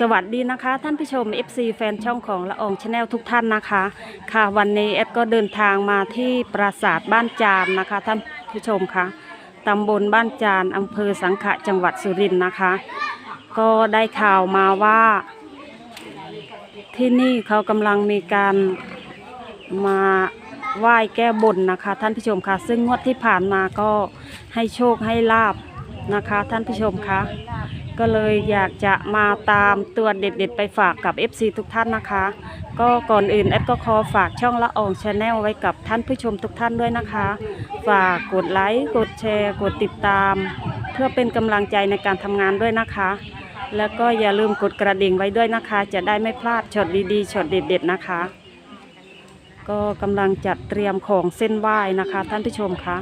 สวัสดีนะคะ ท่านผู้ชม FC แฟนช่องของละอองชาแนลทุกท่านนะคะ ค่ะวันนี้แอดก็เดินทางมาที่ปราสาทบ้านจานนะคะ ท่านผู้ชมคะตำบลบ้านจานอำเภอสังขะจังหวัดสุรินทร์นะคะ ก็ได้ข่าวมาว่า ที่นี่เขากำลังมีการมาไหว้แก้บนนะคะ ท่านผู้ชมคะซึ่งงวดที่ผ่านมาก็ให้โชคให้ลาบนะคะ ท่านผู้ชมคะ ก็เลยอยากจะมาตามตัวเด็ดๆ ไปฝากกับ FC ทุกท่านนะคะ ก็ก่อนอื่นแอดก็ขอฝากช่องละอองชาแนลไว้กับท่านผู้ชมทุกท่านด้วยนะคะ ฝากกดไลค์กดแชร์ กดติดตาม เพื่อเป็นกำลังใจในการทำงานด้วยนะคะ แล้วก็อย่าลืมกดกระดิ่งไว้ด้วยนะคะ จะได้ไม่พลาดช็อตดีๆช็อตเด็ด ๆ นะคะ ก็กำลังจัดเตรียมของเส้นไหว้นะคะ ท่านผู้ชมคะ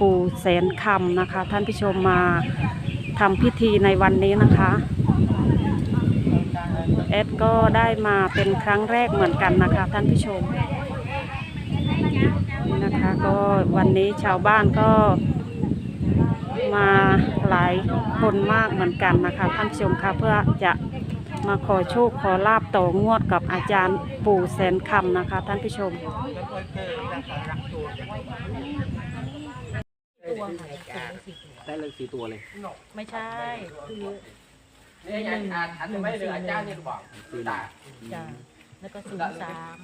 ปู่แสนคำนะคะ ท่านผู้ชมมา ทำพิธีในวันนี้นะคะเอดก็ได้มาเป็นครั้งแรกเหมือนกันนะคะ ท่านผู้ชมนี่นะคะก็วันนี้ชาวบ้านก็มาหลายคนมากเหมือนกันนะคะท่านผู้ชมคะเพื่อจะมาขอโชคขอลาบต่องวดกับอาจารย์ปู่แสนคำนะคะ ท่านผู้ชม ได้เลยสี่ตัวเลยไม่ใช่คือ นี่ยังอ่านทันไม่เลยอาจารย์ยังบอกสี่ตาจ้ะแล้วก็ศูนย์สาม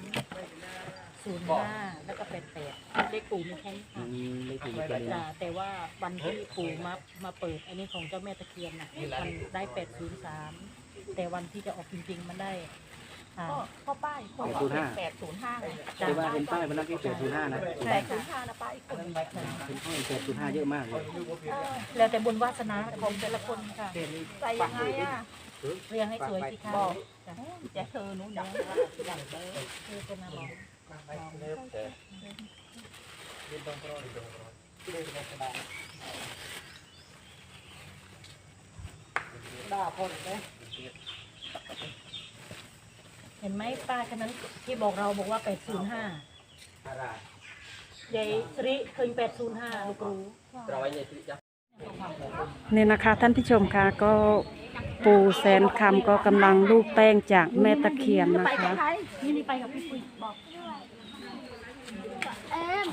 ศูนย์ห้าแล้วก็แปดแปดเลขปู่มีแค่นี้อืค่ะมไม่ถูกตัวเลยจ้ะแต่ว่าวันที่ปู่มามาเปิดอันนี้ของเจ้าแม่ตะเคียนน่ะมันได้แปดศูนย์สามแต่วันที่จะออกจริงๆ มันได้ อ่าพ่อป้ายคนศูนย์ห้าแปดศูนย์ห้าเลยจ้ะแต่ว่าเป็นป้ายมันนักแค่แปดศูนย์ห้านะแปดศูนย์ห้านะป้าอีกคนเป็นป้ายแปดศูนย์ห้าเยอะมากเลยแล้วแต่บุญวาสนาของแต่ละคนค่ะใส่ยังไงอะเรียงให้สวยสิคะจ้ะจะเธอหนูเนี่ยคือเป็นอะไร เห็นไหมป้าคนนั้นที่บอกเราบอกว่า 805ยายสริเคย805ลูกรู้เราไว้ในที่จะนี่นะคะท่านผู้ชมคะก็ปู่แสนคำก็กำลังลูกแป้งจากแม่ตะเคียนนะไปกัคะบใครนี่นี่ไปกับพี่ปุ้ยบอกแอม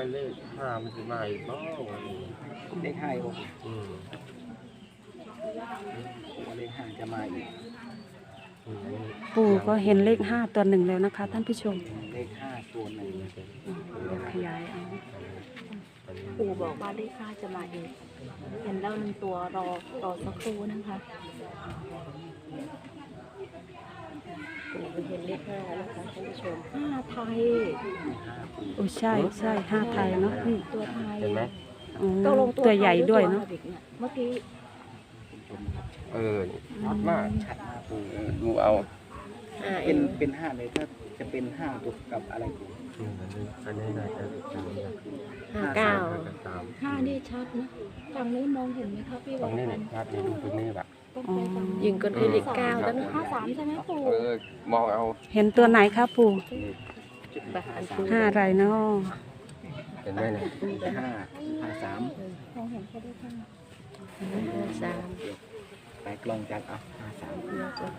ให้เลขห้ามันจะมาอีกบ้างเลขห้าอีกอืมเลขห้าจะมาอีกอืมปู่ก็เห็นเลขห้าตัวหนึ่งแล้วนะคะ ท่านผู้ชมเลขห้าตัวหนึ่งขยายเอาปู่บอกว่าเลขห้าจะมาเองเห็นแล้วหนึ่งตัวรอรอสักครู่นะคะ ปู่เห็นเลขห้าแล้วนะคะท่านผู้ชมห้าไทย โอ้ใช่ใช่ห้าไทยเนาะอืมตัวไทยเห็นไหมอืมตกลงตัวตัวใหญ่ด้วยเนาะไทหรือตัวอรบิกเมื่อกี้เออชัดมากชัดมากปูเออดูเอาเป็นเป็นห้าเลยถ้าจะเป็นห้าตัวกับอะไรปู อืมอันนี้น่าจะตามนะห้าเก้าน่าจะตามห้านี่ชัดนะฝั่งนี้มองเห็นไหมคะพี่ตรงนี้เนี่ยชัดนี่ดูตรงนี้แบบต้องไปฝั่งยิงกันคือเลขเก้าแล้วนะห้าสามใช่ไหมปู่เออมองเอาเห็นตัวไหนคะปู่แบบอันห้าอะไรเนาะเห็นไหมเนี่ยห้าห้าสามมองเห็นแค่ได้แค่สามไปกลองจัดเอาห้าสาม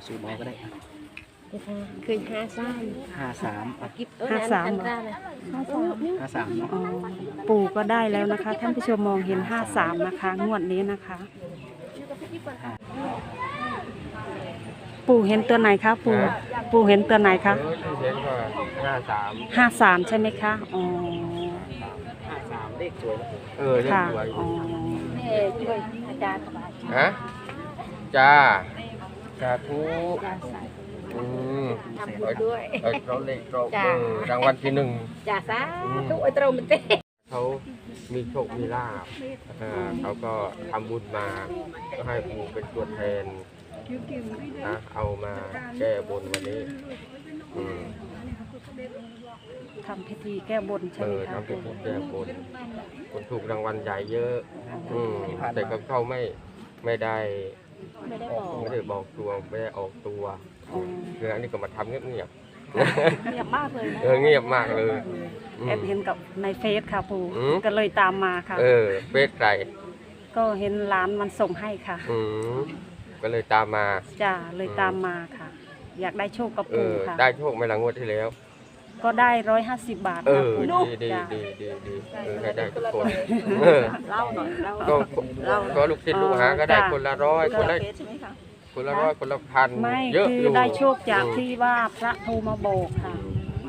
ซูมเอาก็ได้ คือห้าสามห้าสามอะกิ๊บห้าสามเหรอห้าสามนี่ห้าสามเนาะอ๋อปู่ก็ได้แล้วนะคะ ท่านผู้ชมมองเห็นห้าสามนะคะ งวดนี้นะคะ ปู่เห็นตัวไหนคะปู่ปู่เห็นตัวไหนคะเออที่เห็นว่าห้าสามห้าสามใช่ไหมคะอ๋อห้าสามเลขสวยนะเออเลขค่ะสวยอ๋อแม่ช่วยอาจารย์สบายฮะจ้าสาธุ อาจารย์ใส่อืม ทำบุญด้วยเออเขาเลขเราจ้าเออรางวัลที่หนึ่งจ่าซะทุกไอ้ตรงมันเต้เขามีโชค มีลาบเออเขาก็ทำบุญมา ก็ให้ปู่เป็นตัวแทนนะเอามาแก้บนวันนี้อืมทำพิธีแก้บนใช่เอไหมอคะทำเป็นปู่ผู้แก้บนคนถูกรางวัลใหญ่เยอะอืมที่ผ่านแต่ก็มาเขาไม่ไม่ได้ ไม่ได้บอกไม่ได้บอกตัวไม่ได้ออกตัวอ๋อคืออันนี้ก็มาทำเงียบเงียบมากเลยนะๆเออเงียบมากเลยอืมแอดเห็นกับในเฟซค่ะปู่อืม ก็เลยตามมาค่ะ เออเฟซไก่ก็เห็นร้านมันส่งให้ค่ะอืมก็เลยตามมา จ้าเลยตามมาค่ะ อยากได้โชคกับเอปู่อค่ะ ได้โชคไหม่ละงวดที่แล้ว ก็ได้ร้อยห้าสิบบาทเอค่ะอ ปู่ดีดีจ้า ดีดีดีเออให้ได้ทุกคนเออเล่าหน่อยเล่าก็ก็ลูกศิษย์ลูกหาก็ได้คนละร้อยคนละ เฟซใช่ไหมคะ คนละร้อยคนละพันไม่เยอะคืออยู่ได้โชคจากอืมที่ว่าพระโทรมาบอกค่ะ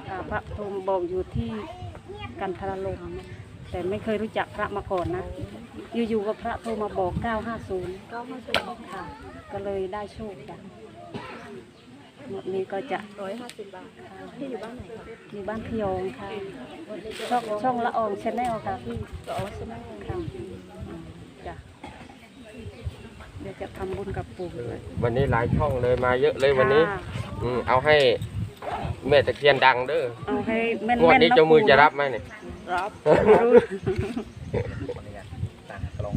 อ่าพระโทรมาบอกอยู่ที่กันทรลมแต่ไม่เคยรู้จักพระมาก่อนนะ อยู่ๆก็พระโทรมาบอก 950ก็มาสูงค่ะ ก็เลยได้โชคจ้ะงวดนี้ก็จะร้อยห้าสิบบาทที่อยู่บ้านไหนคะมีบ้านพยองค่ะ ช่องช่องละอองชาแนลค่ะพี่ ก็อ๋อใช่ไหม ค่ะ จะทำบุญกับปู่ด้วยวันนี้หลายช่องเลยมาเยอะเลยวันนี้ค่ะอืมเอาให้แม่ตะเคียนดังเด้อเอาให้แม่นงวดๆนี้นะเจ้ามือปู่จะนรับไหมเนี่ยรับรู้ต่างกลอง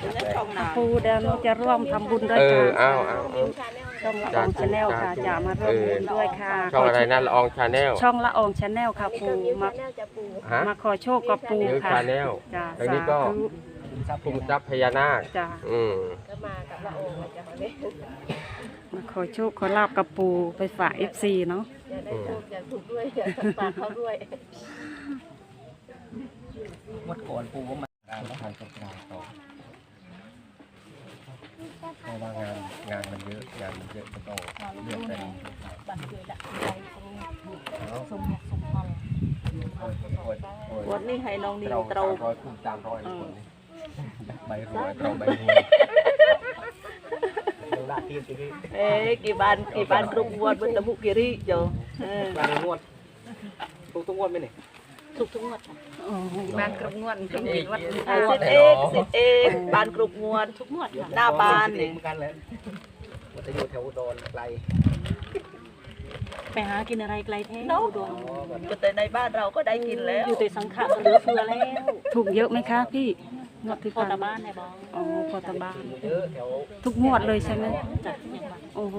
เป็นเช่องนาปู่เดี๋ยวหนูจะร่วมทำบุญด้วยเออค่ะเอาเอาเอา ช่องละอองชาแนลค่ะจะมาร่วมบุญด้วยค่ะช่องอะไรนะละอองชาแนลช่องละอองชาแนลค่ะปู่มา ฮะมาขอโชคกับปู่นิวค่ะชาแนล จ้ะแล้วนี่ก็ สาธุ คุมทรัพย์พญานาค จ้ะอืมมาขอโชคขอลาบกับปู่ไปฝากเอฟซีเนาะอืมงวดก่อนปูก็มาแล้วทางกลางต่อเพราะว่างานงานมันเยอะงานมันเยอะก็ต้องเลือกแต่บันเกิดอะใจตรงสมสมพงวันนี้ให้น้องนิวเราเตราร้อยคูณสามร้อยคนนี้ ใบรวยเราใบรวยเอ๊ะกี่บานกี่บานกรุงวดบนตะบุกิริเจ้อบานงวดทุกทุกงวดไหมเนี่ยทุกทุกงวดบานกรุงงวนกรุงเกตวัดสิบเอกสิบเอกบานกรุงงวดทุกงวดหน้าบานเอนี่งเหมือนกันเลยมันจะอยู่แถวอุดรไกลไปหากินอะไรไกลแท้เนาะอุดรก็แต่ในบ้านเราก็ได้กินแล้ว อยู่แต่สังขารเหลือเฟือแล้ว ถูกเยอะไหมคะพี่ งวดที่พอผ่านตาบ้านในบ้องอ๋อพอตาบ้านเยอะแถวทุกงวดเลยใช่ไหมจัดอย่างบ้านโอ้โห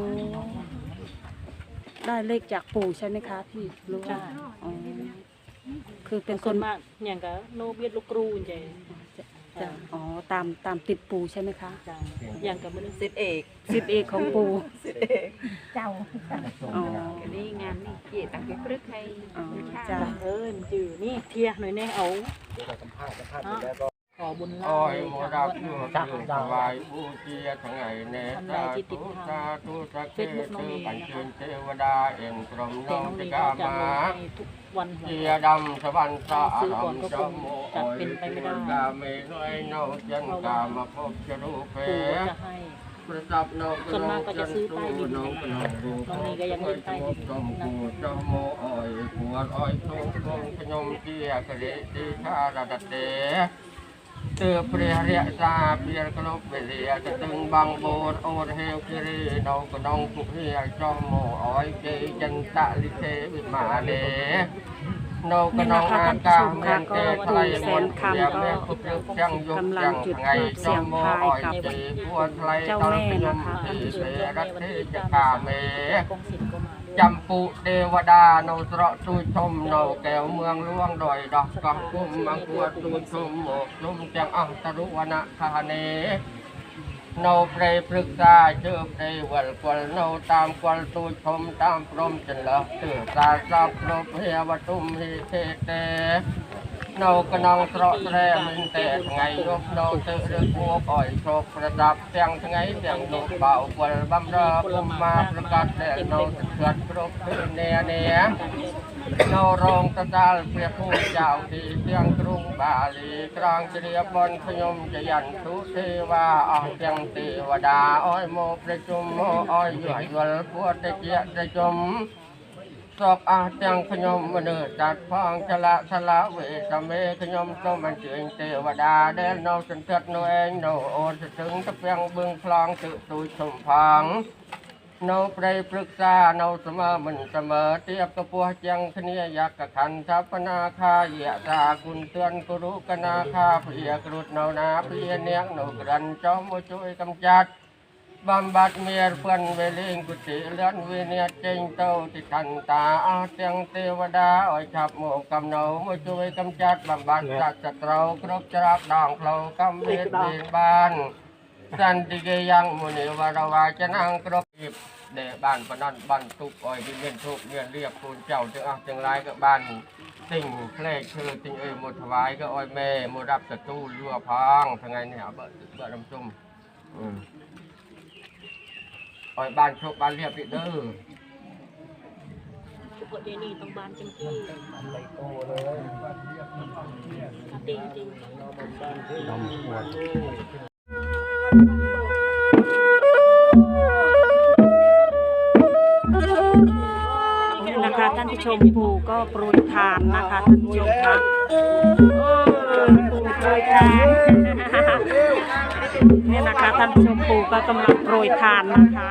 ได้เลขจากปู่ใช่ไหมคะพี่รู้ว่าใช่อ๋อคือเป็นคส่วนนมากอย่างกับโนเบียดลูกครูใจจ้ะอ๋อตามตามติดปู่ใช่ไหมคะจ้าอย่างกับมันสิบเอกสิบเอกของปู่สิบเอกเจ้าอ๋อนี่งานนี่เกียรติพรึกให้อ๋อจ้ะ เอิญจือนี่เทียหน่อยแน่เอา เดี๋ยวเราสัมภาษณ์สัมภาษณ์เสร็จแล้วก็ขอ บุญลาโอ้ยเลยโมค่ะดับอยู่ที่สบายผู้เจียทั้งไงเนตาตุสาธุสักเกตุปัญเชิญเทวดาเอ็นกรมแต่น้องน้องจะนี่กาก็จะมาลงให้ทุกวันหวเจียยดำสวรรค์สาซื้อรก่อนก็จคงโมจะเป็นไปไม่ได้กาเมน้อยเนาจันกามาพบจะรูปเปปู่ก็จะให้ประทับนกส่วนมากก็จะซื้อใต้ดินน้องน้องรูน้องนี่ก็ยังเล่นใต้ดินจมกูจมโมอ้อยปวดอ้อยทุกคงขยมเจียกะเรติชาระดัดเด เตือเปรียเรียซาเปียกลบเปรียจะตึงบางโบดโอดเฮวคิรีนองกนองกุเฮียจอมโมอ้อยเกยจันตะลิเทวิมาเดนกนองอากาเมืองเตไทยมนเปียแม่คุกลึกจังยุกจังไงจอมโมอ้อยเกยพัวไทยตอนขยมทีเปรัตเทจกาเม จำปุเทวดาโนสระตุชมโนแก้วเมืองล่วงดอยดอกกังกุมมังกวดตุชมหมกนุ่มจังอังตรุวนะคาเนโนเปรปรึกษาเจอเปรวัลกวลโนตามกวลตุชมตามพรมจันละเตือตาสับโนเพียวตุมหิเทเต នៅកណ្ដងត្រកស្រែមិនតែថ្ងៃនោះនៅទៅរឿងគួបអោយជោគប្រដាប់ទាំងថ្ងៃទាំងនោះបើវល់បំរើព្រមមកប្រកាសដែលនៅស្ទាត់គ្រប់គឺនេនេនៅរងតដាលព្រះគូចៅទីទាំងក្រុងបាលីក្រងជ្រាបនខ្ញុំចយន្ទុទេវាអស់ទាំងទេវតាអោយមកប្រជុំអោយយល់ពុទ្ធជាប្រជុំ สอกอาจังขยมมือจัดพองชละชละเวสเมขยมสมันเจียงเทวดาเดนโนสันเทศโนเองโนโอนถึงตะเพียงบึงคลองตึตุยชมพังโนปรยปรึกษาโนเสมอมันเสมอเทียบกับปัวจังคเนียยักกะขันทัพนาคาเหยะตาคุณเตือนกุรุกนาคาเพียกรุดโนนาเพียเนียงโนกรันจอมช่ยกำจัด บำบัดเมียเพื่อนเวลิงกุติเลื่อนเวเนียเจงเต้าติทันตาเตียงเทวดาอ่อยขับหมูกำเนาไม่ช่วยกำจัดบำบัดจากศัตรูครุบจราบดองเคลากำเวียนเบีนบานสันติเกยังมุนิวารวาจะนั่งครบอิบเดบ้านปนันบันทุกอ่อยดิเมนทุกเมียนเรียบปูนเจ้าจึงอักจึงไรกับบ้านติ่งเพลกคือติ่งเอ้ยมดถวายก็อ่อยเม่หมดรับศัตู้ลัวพังทั้งไงเนี่ยเบิดเบิดน้ำจุ่มอืม ออยบ้านโชคบ้านเรียบอีกเด้อปกตินี่ต้องบ้านจังที่ไลโก้เลยจริงจริงต้องปวดนะคะท่านผู้ชมผู้ก็โปรยทานนะคะท่านผู้ชมคะ ปู่โปรยทานนี่นะคะท่านผู้ชมปู่ก็กำลังโปรยทานนะคะ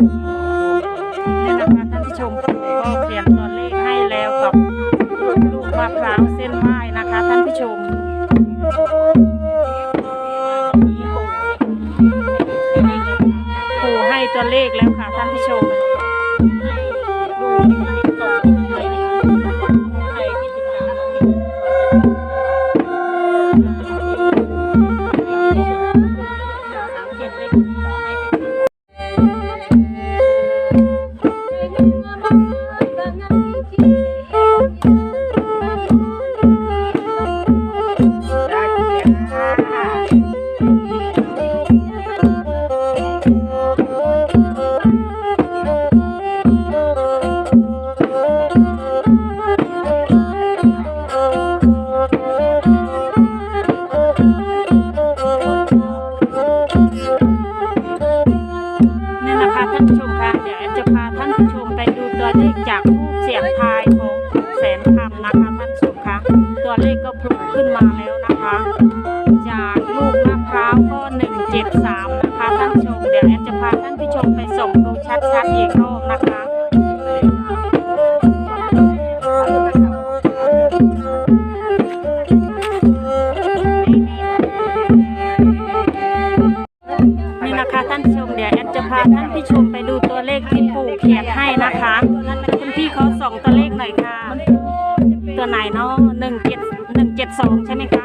นี่นะคะท่านผู้ชมก็เขียนตัวเลขให้แล้วกับลูกมะพร้าวเส้นไหว้นะคะท่านผู้ชมปู่ให้ตัวเลขแล้วานผู้ชมคะเดี๋ยวแอดจะพาท่านผู้ชมไปดูตัวเลขจากทูปเสียงทายของแสนคำนะคะท่านผู้ชมคะตัวเลขก็พลุขึ้นมาแล้วนะคะ จากลูกมะพร้าวก็หนึ่งเจ็ดสามนะคะท่านผู้ชมเดี๋ยวแอดจะพาท่านผู้ชมไปส่องดูชัดๆอีกรอบนะคะนี่นะคะท่านผู้ชมาท่านผู้ชมไปดูตัวเลขที่ปู่เขียนให้นะคะคุณพี่เขาส่องตัวเลขหน่อยค่ะ ตัวไหนเนาะหนึ่งเจ็ดหนึ่งเจ็ดสองใช่ไหมคะ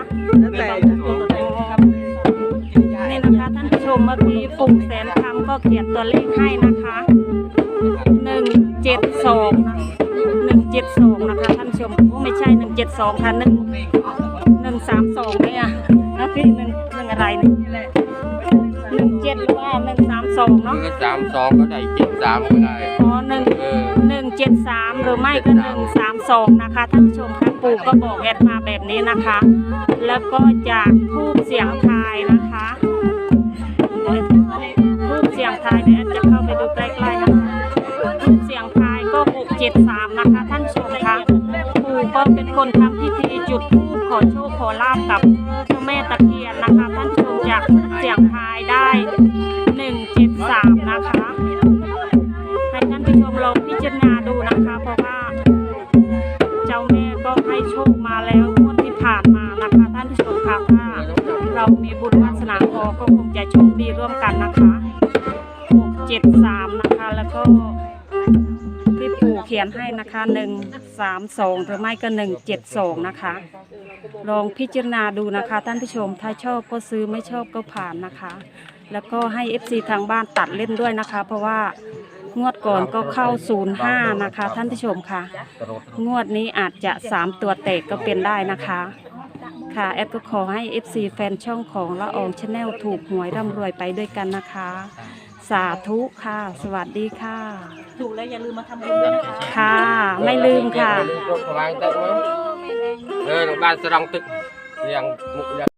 นี่นะคะท่านผู้ชมเมื่อกี้ปู่แสนคำก็เขียนตัวเลขให้นะคะหนึ่งเจ็ดสองหนึ่งเจ็ดสองนะคะท่านผู้ชมโอ้ไม่ใช่หนึ่งเจ็ดสองค่ะหนึ่งหนึ่งสามสองเนี่ยนะพี่หนึ่งหนึ่งอะไรนี่ย หนึ่งเจ็ดหรือว่าหนึ่งสามสองเนาะคือสามสองก็ได้เจ็ดสามก็ได้อ๋อหนึ่งเออหนึ่งเจ็ดสามหรือไม่ก็หนึ่งสามสองนะคะท่านผู้ชมค่ะปู่ก็บอกแอดมาแบบนี้นะคะ แล้วก็จากทูบเสียงทายนะคะทูบเสียงทายเดี๋ยวแอดจะเข้าไปดูใกล้ๆนะคะทูบเสียงทายก็หกเจ็ดสามนะคะ ท่านผู้ชมค่ะปู่ก็เป็นคนทำพิธีจุดธูปขอโชคขอลาบกับเจ้าแม่ตะเคียนนะคะ ท่านผู้ชมจาก ทูบเสียงทายได้หนึ่งเจ็ดสามนะคะ ให้ท่านผู้ชมลองพิจารณาดูนะคะ เพราะว่าเจ้าแม่ก็ให้โชคมาแล้วงวดที่ผ่านมานะคะ ท่านผู้ชมค่ะถ้าเรามีบุญวาสนาพอก็คงจะโชคดีร่วมกันนะคะหกเจ็ดสามนะคะ แล้วก็ที่ปู่ขียนให้นะคะหนึ่งสามสองหรือไม่ก็หนึ่งเจ็ดสองนะคะ ลองพิจารณาดูนะคะท่านผู้ชม ถ้าชอบก็ซื้อไม่ชอบก็ผ่านนะคะ แล้วก็ให้ FC ทางบ้านตัดเล่นด้วยนะคะ เพราะว่างวดก่อนก็เข้า 05 นะคะ ท่านผู้ชมค่ะ งวดนี้อาจจะ 3 ตัวเตกก็เป็นได้นะคะ ค่ะแอดก็ขอให้ FC แฟนช่องของละอองชาแนลถูกหวยร่ำรวยไปด้วยกันนะคะ สาธุค่ะ สวัสดีค่ะ ถูกแล้วอย่าลืมมาทำบุญด้วยนะคะ ค่ะ ไม่ลืมค่ะ เออน้องบ้านสะรองตึกเรียงมุกเรียง